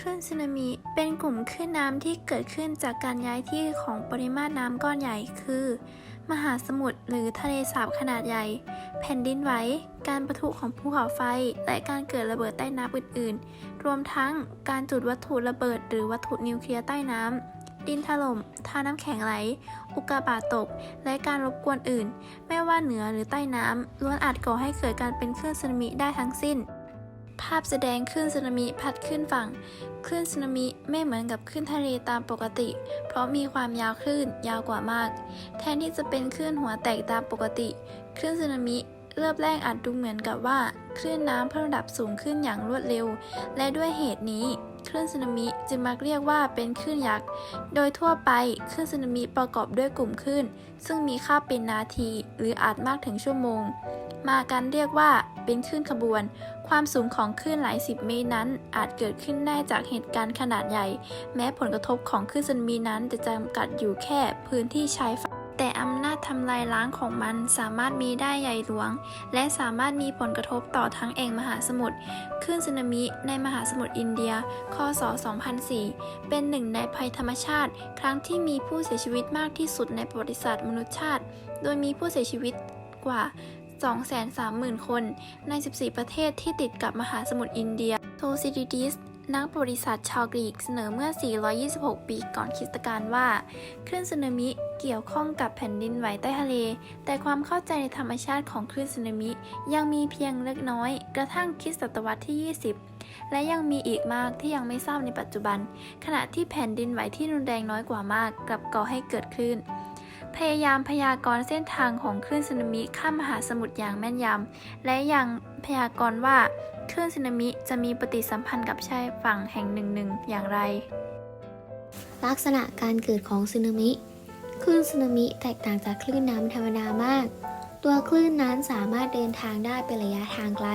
คลื่นสึนามิ เป็นกลุ่มคลื่นน้ำที่เกิดขึ้นจากการย้ายที่ของปริมาตรน้ำก้อนใหญ่คือ มหาสมุทรหรือทะเลสาบขนาดใหญ่ แผ่นดินไหว การประทุของภูเขาไฟ และการเกิดระเบิดใต้น้ำอื่นๆ รวมทั้งการจุดวัตถุระเบิด หรือวัตถุนิวเคลียร์ใต้น้ำดินถล่มท่าน้ำแข็งไหล อุกกาบาตตก และการรบกวนอื่น ไม่ว่าเหนือหรือใต้น้ำล้วนอาจก่อให้เกิดการเป็นคลื่นสึนามิได้ทั้งสิ้น ภาพแสดงคลื่นสึนามิพัดขึ้นฝั่ง คลื่นสึนามิไม่เหมือนกับคลื่นทะเลตามปกติ เพราะมีความยาวคลื่นยาวกว่ามาก แทนที่จะเป็นคลื่นหัวแตกตามปกติ คลื่นสึนามิเริ่มแรกอาจดูเหมือนกับว่า คลื่นน้ำเพิ่มระดับสูงขึ้นอย่างรวดเร็ว และด้วยเหตุนี้คลื่นสึนามิจึงมักเรียกว่าเป็นคลื่นยักษ์ โดยทั่วไปคลื่นสึนามิประกอบด้วยกลุ่มคลื่น ซึ่งมีค่าเป็นนาที หรืออาจมากถึงชั่วโมง มากันเรียกว่า เป็นคลื่นขบวน ความสูงของคลื่นหลายสิบเมตรนั้น อาจเกิดขึ้นได้จากเหตุการณ์ขนาดใหญ่ แม้ผลกระทบของคลื่นสึนามินั้นจะจำกัดอยู่แค่พื้นที่ชายฝั่งแต่อำนาจทำลายล้างของมันสามารถมีได้ใหญ่หลวง และสามารถมีผลกระทบต่อทั้งเองมหาสมุทรคลื่นสึนามิในมหาสมุทรอินเดีย คศ 2004 เป็นหนึ่งในภัยธรรมชาติ ครั้งที่มีผู้เสียชีวิตมากที่สุดในประวัติศาสตร์มนุษยชาติ โดยมีผู้เสียชีวิตกว่า 230,000 คน ใน 14 ประเทศที่ติดกับมหาสมุทรอินเดีย โทซิดิดิส นักประวัติศาสตร์ชาวกรีกเสนอเมื่อ 426 ปีก่อนคริสตกาลว่า คลื่นสึนามิเกี่ยวข้องกับแผ่นดินไหวใต้ทะเล แต่ความเข้าใจในธรรมชาติของคลื่นสึนามิยังมีเพียงเล็กน้อย กระทั่งคริสตศตวรรษที่ 20และยังมีอีกมากที่ยังไม่ทราบในปัจจุบัน ขณะที่แผ่นดินไหวที่รุนแรงน้อยกว่ามาก กลับก่อให้เกิดคลื่น พยายามพยากรณ์เส้นทางของคลื่นสึนามิข้ามมหาสมุทรอย่างแม่นยำ และยังพยากรณ์ว่าคลื่นสึนามิจะมีปฏิสัมพันธ์กับชายฝั่งแห่งหนึ่งๆอย่างไร ลักษณะการเกิดของสึนามิ คลื่นสึนามิแตกต่างจากคลื่นน้ำธรรมดามาก ตัวคลื่นนั้นสามารถเดินทางได้เป็นระยะทางไกล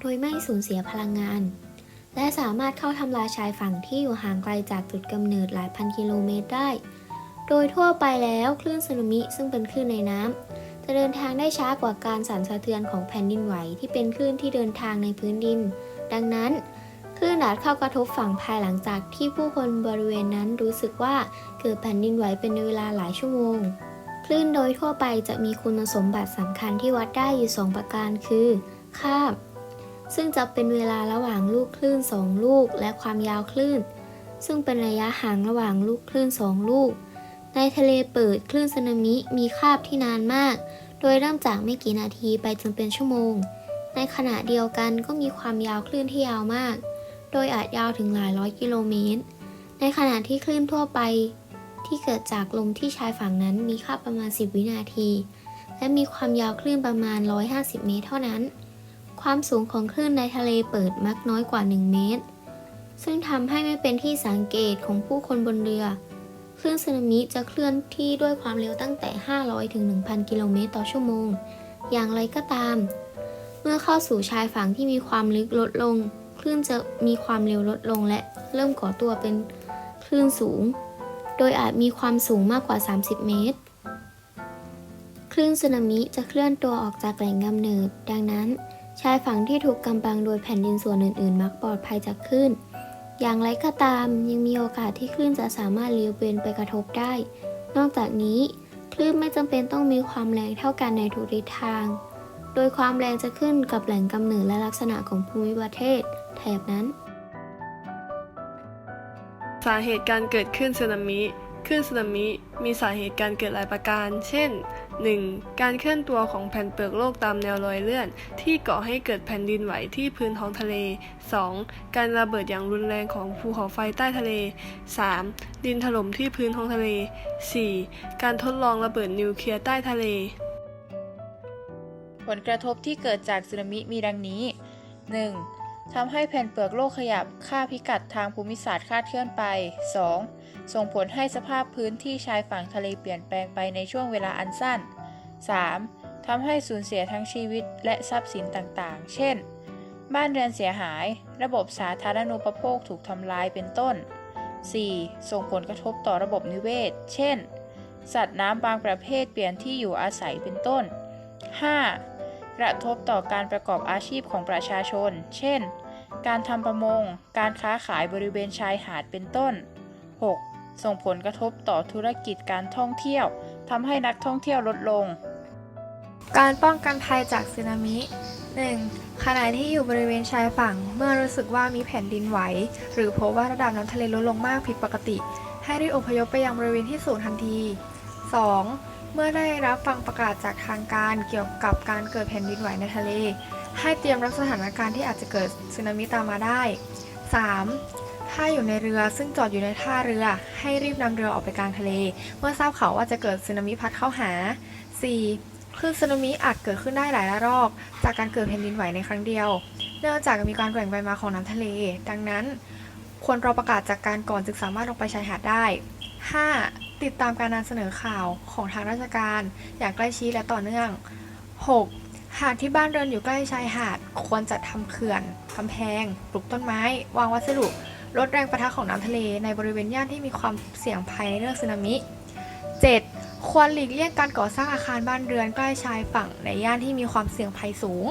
โดยไม่สูญเสียพลังงาน และสามารถเข้าทำลายชายฝั่งที่อยู่ห่างไกลจากจุดกำเนิดหลายพันกิโลเมตรได้ โดยทั่วไปแล้วคลื่นสึนามิซึ่งเป็นคลื่นในน้ำจะเดินทางได้ช้ากว่าการสั่นสะเทือนของแผ่นดินไหวที่เป็นคลื่นที่เดินทางในพื้นดิน ดังนั้นคลื่นอาจเข้ากระทบฝั่งภายหลังจากที่ผู้คนบริเวณนั้นรู้สึกว่าเกิดแผ่นดินไหวเป็นเวลาหลายชั่วโมง คลื่นโดยทั่วไปจะมีคุณสมบัติสำคัญที่วัดได้อยู่ 2 ประการคือคาบ ซึ่งจะเป็นเวลาระหว่างลูกคลื่น 2 ลูก และความยาวคลื่น ซึ่งเป็นระยะห่างระหว่างลูกคลื่น 2 ลูก ในทะเลเปิดคลื่นสึนามิมีคาบที่นานมาก โดยเริ่มจากไม่กี่นาทีไปจนเป็นชั่วโมง ในขณะเดียวกันก็มีความยาวคลื่นที่ยาวมาก โดยอาจยาวถึงหลายร้อยกิโลเมตร ในขณะที่คลื่นทั่วไป ที่เกิดจากลมที่ชายฝั่งนั้นมีค่าประมาณ 10 วินาที และมีความยาวคลื่นประมาณ 150 เมตรเท่านั้น ความสูงของคลื่นในทะเลเปิดมักน้อยกว่า 1 เมตร ซึ่งทำให้ไม่เป็นที่สังเกตของผู้คนบนเรือ คลื่นสึนามิจะเคลื่อนที่ด้วยความเร็วตั้งแต่ 500 ถึง 1,000 กิโลเมตรต่อชั่วโมง อย่างไรก็ตาม เมื่อเข้าสู่ชายฝั่งที่มีความลึกลดลง คลื่นจะมีความเร็วลดลงและเริ่มก่อตัวเป็นคลื่นสูง โดยอาจมีความสูงมากกว่า 30 เมตร คลื่นสึนามิจะเคลื่อนตัวออกจากแหล่งกำเนิด ดังนั้น ชายฝั่งที่ถูกกำบังโดยแผ่นดินส่วนอื่น ๆ มักปลอดภัยจากคลื่น อย่างไรก็ตามยังมีโอกาสที่คลื่นจะสามารถเลี้ยวเบนไปกระทบได้ นอกจากนี้ คลื่นไม่จำเป็นต้องมีความแรงเท่ากันในทุกทิศทาง โดยความแรงจะขึ้นกับแหล่งกำเนิดและลักษณะของภูมิประเทศ แถบนั้น สาเหตุการเกิดคลื่นสึนามิ คลื่นสึนามิมีสาเหตุการเกิดหลายประการ เช่น 1. การเคลื่อนตัวของแผ่นเปลือกโลกตามแนวรอยเลื่อน ที่ก่อให้เกิดแผ่นดินไหวที่พื้นท้องทะเล 2. การระเบิดอย่างรุนแรงของภูเขาไฟใต้ทะเล 3. ดินถล่มที่พื้นท้องทะเล 4. การทดลองระเบิดนิวเคลียร์ใต้ทะเล ผลกระทบที่เกิดจากสึนามิมีดังนี้ 1. ทำให้แผ่นเปลือกโลกขยับค่าพิกัดทางภูมิศาสตร์คลาดเคลื่อนไป 2. ส่งผลให้สภาพพื้นที่ชายฝั่งทะเลเปลี่ยนแปลงไปในช่วงเวลาอันสั้น 3. ทำให้สูญเสียทั้งชีวิตและทรัพย์สินต่างๆ เช่น บ้านเรือนเสียหาย ระบบสาธารณูปโภคถูกทำลายเป็นต้น 4. ส่งผลกระทบต่อระบบนิเวศ เช่น สัตว์น้ำบางประเภทเปลี่ยนที่อยู่อาศัยเป็นต้น 5. กระทบต่อการประกอบอาชีพของประชาชน เช่น การทำประมง การค้าขายบริเวณชายหาดเป็นต้น 6. ส่งผลกระทบต่อธุรกิจการท่องเที่ยวทำให้นักท่องเที่ยวลดลง การป้องกันภัยจากสึนามิ 1. ขณะที่อยู่บริเวณชายฝั่ง เมื่อรู้สึกว่ามีแผ่นดินไหว หรือพบว่าระดับน้ำทะเลลดลงมากผิดปกติ ให้รีบอพยพไปยังบริเวณที่สูงทันที 2. เมื่อได้รับฟังประกาศจากทางการเกี่ยวกับการเกิดแผ่นดินไหวในทะเล ให้เตรียมรับสถานการณ์ที่อาจจะเกิดสึนามิตามมาได้ 3. ถ้าอยู่ในเรือซึ่งจอดอยู่ในท่าเรือ ให้รีบนำเรือออกไปกลางทะเล เมื่อทราบข่าวว่าจะเกิดสึนามิพัดเข้าหา 4. คลื่นสึนามิอาจเกิดขึ้นได้หลายระลอก จากการเกิดแผ่นดินไหวในครั้งเดียว เนื่องจากมีการแกว่งไปมาของน้ำทะเล ดังนั้น ควรรอประกาศจากการก่อนจึงสามารถลงไปชายหาดได้ 5. ติดตามการนำเสนอข่าวของทางราชการ อย่างใกล้ชิดและต่อเนื่อง 6. หากที่บ้านเรือนอยู่ใกล้ชายหาด ควรจัดทำเขื่อนกำแพง ปลูกต้นไม้ วางวัสดุลดแรงประทะของน้ำทะเลในบริเวณย่านที่มีความเสี่ยงภัยในเรื่องสึนามิ 7. ควรหลีกเลี่ยงการก่อสร้างอาคารบ้านเรือนใกล้ชายฝั่งในย่านที่มีความเสี่ยงภัยสูง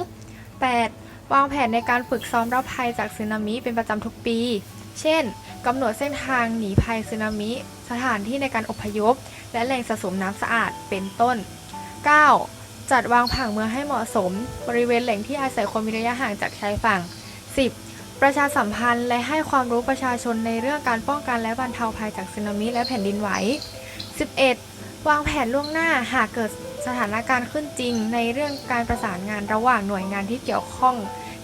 8. วางแผนในการฝึกซ้อมรับภัยจากสึนามิเป็นประจำทุกปี เช่นกำหนดเส้นทางหนีภัยสึนามิ สถานที่ในการอพยพ และแหล่งสะสมน้ำสะอาดเป็นต้น 9. จัดวางผังเมืองให้เหมาะสม บริเวณแหล่งที่อาศัยคนมีระยะห่างจากชายฝั่ง 10. ประชาสัมพันธ์และให้ความรู้ประชาชนในเรื่องการป้องกันและบรรเทาภัยจากสึนามิและแผ่นดินไหว 11. วางแผนล่วงหน้าหากเกิดสถานการณ์ขึ้นจริง ในเรื่องการประสานงานระหว่างหน่วยงานที่เกี่ยวข้อง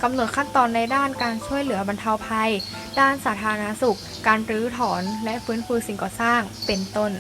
กำหนดขั้นตอนในด้านการช่วยเหลือบรรเทาภัย ด้านสาธารณสุข การรื้อถอน และฟื้นฟูสิ่งก่อสร้าง เป็นต้น